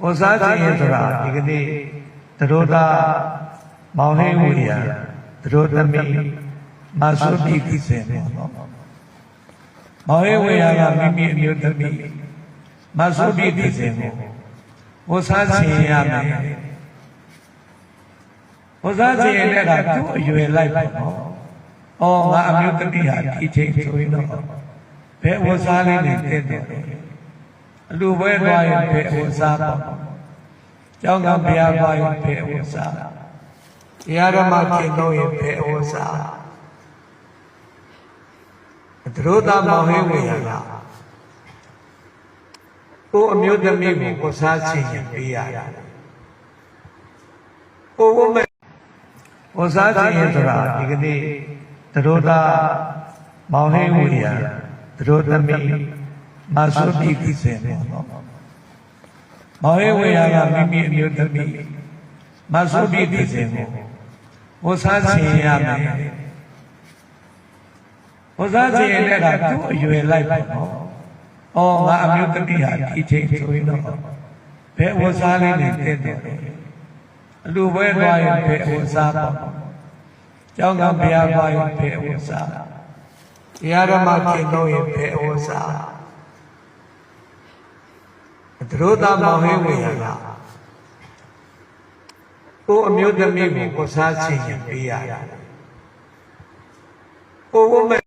ဟောစားခြင်းဆိုတာဒီကနေ့သရောသားမောင်ဟင်းဝေရသရောသမီးမဆုပိကိစေပေါ့နော်မောင်ဟင်းဝေရကမိမိအမျိုးသမီးမဆုပိကိစေပေါ့ဟောစားခြင်းရမယ်ဟောစားခြင်းတဲ့ကသူ့အရွယ်လိုက်ပေါ့နော်။အော်ငါအမျိုးသမီးဟာဒီချိန်ဆိုရင်တော့ဘယ်ဝစားလေးနဲ့တည့်တယ် အလူပွဲသွားရင်ဘယ်ဝစားပေါ့။ကျောင်းကဘုရားသွားရင်ဘယ်ဝစား။တရားဓမ္မကျင့်လို့ရင်ဘယ်ဝစား။သရောသားမောင်ဟင်းဝင်ရတာကိုယ်အမျိုးသမီးကိုကိုစားခြင်းရင်ပေးရတယ်။ကိုယ်ဝမဲ့ဝစားခြင်းဆိုတာဒီကနေ့သရောသားမောင်ဟင်းဝင်ရသရောသမီး မဆုပိကိစေပေါ့နော်။မောင်ဟင်းဝင်ရကမိမိအမျိုးသမီးမဆုပိကိစေပေါ့ဝစားခြင်းရမယ်။ဝစားခြင်းတဲ့ကသူ့အရွယ်လိုက်ပေါ့နော်။အော်ငါအမျိုးသမီးဟာဒီချိန်ဆိုရင်တော့ဘယ်ဝစားလေးနဲ့တည့်တယ်အလူပွဲသွားရင်ဘယ်ဝစားပေါ့။ကျောင်းကဘုရားသွားရင်ဘယ်ဝစား။တရားဓမ္မကျင့်လို့ရင်ဘယ်ဝစား။ သရောသားမောင်ဟင်းဝင်ရတာကိုယ်အမျိုးသမီးကိုကိုစားခြင်းရင်ပေးရတယ်။ကိုယ်ဝမဲ့